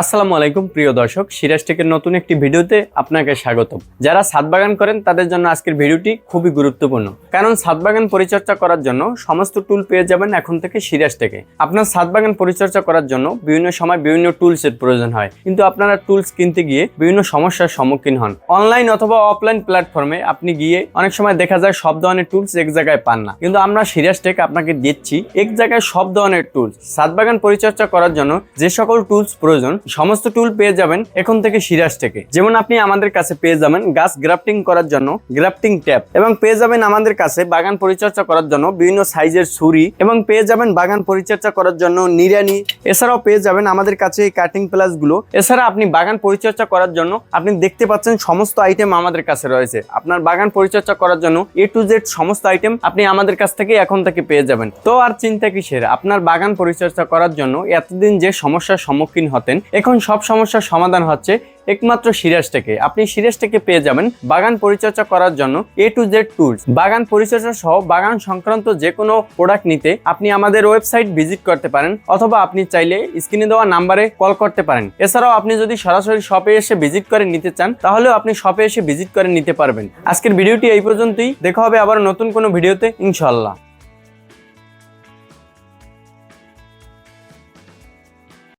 আসসালামু আলাইকুম, প্রিয় দর্শক। সিরাজ টেকের নতুন একটি ভিডিওতে আপনাকে স্বাগত যারা ছাদ বাগান করেন, তাদের জন্য আজকের ভিডিওটি খুবই গুরুত্বপূর্ণ। কারণ ছাদ বাগান পরিচর্যা করার জন্য সমস্ত টুল পেয়ে যাবেন এখন থেকে সিরাজ টেকে। আপনার ছাদ বাগান পরিচর্যা করার জন্য বিভিন্ন সময় বিভিন্ন টুলসের প্রয়োজন হয়। কিন্তু আপনারা টুলস কিনতে গিয়ে বিভিন্ন সমস্যার সম্মুখীন হন। অনলাইন অথবা অফলাইন প্ল্যাটফর্মে আপনি গিয়ে অনেক সময় দেখা যায় সব ধরনের টুলস এক জায়গায় পান না। কিন্তু আমরা সিরাজ টেক আপনাকে দিচ্ছি, এক জায়গায় সব ধরনের টুলস। ছাদ বাগান পরিচর্যা করার জন্য যে সকল টুলস প্রয়োজন সমস্ত টুল পেয়ে যাবেন এখন থেকে সিরাজ থেকে। যেমন আপনি আমাদের কাছে পেয়ে যাবেন গাছ গ্রাফটিং করার জন্য গ্রাফটিং ট্যাপ এবং পেয়ে যাবেন আমাদের কাছে বাগান পরিচর্যা করার জন্য বিভিন্ন সাইজের ছুরি এবং পেয়ে যাবেন বাগান পরিচর্যা করার জন্য নিরানি এছাড়াও পেয়ে যাবেন আমাদের কাছে এই কাটিং প্লাসগুলো। এছাড়া আপনি বাগান পরিচর্যা করার জন্য আপনি দেখতে পাচ্ছেন সমস্ত আইটেম আমাদের কাছে রয়েছে। আপনার বাগান পরিচর্যা করার জন্য এ টু জেড সমস্ত আইটেম আপনি আমাদের কাছ থেকে এখন থেকে পেয়ে যাবেন। তো আর চিন্তা কিসের? আপনার বাগান পরিচর্যা করার জন্য এতদিন যে সমস্যার সম্মুখীন হতেন এখন সব সমস্যার সমাধান হচ্ছে একমাত্র সিরাজ থেকে। আপনি সিরাজ থেকে পেয়ে যাবেন বাগান পরিচর্যা করার জন্য এ টু জেড টুলস বাগান পরিচর্যা সহ বাগান সংক্রান্ত যে কোনো প্রোডাক্ট নিতে আপনি আমাদের ওয়েবসাইট ভিজিট করতে পারেন, অথবা আপনি চাইলে স্ক্রিনে দেওয়া নাম্বারে কল করতে পারেন। এছাড়াও আপনি যদি সরাসরি শপে এসে ভিজিট করে নিতে চান, তাহলেও আপনি শপে এসে ভিজিট করে নিতে পারবেন। আজকের ভিডিওটি এই পর্যন্তই। দেখা হবে আবার নতুন কোনো ভিডিওতে ইনশাল্লাহ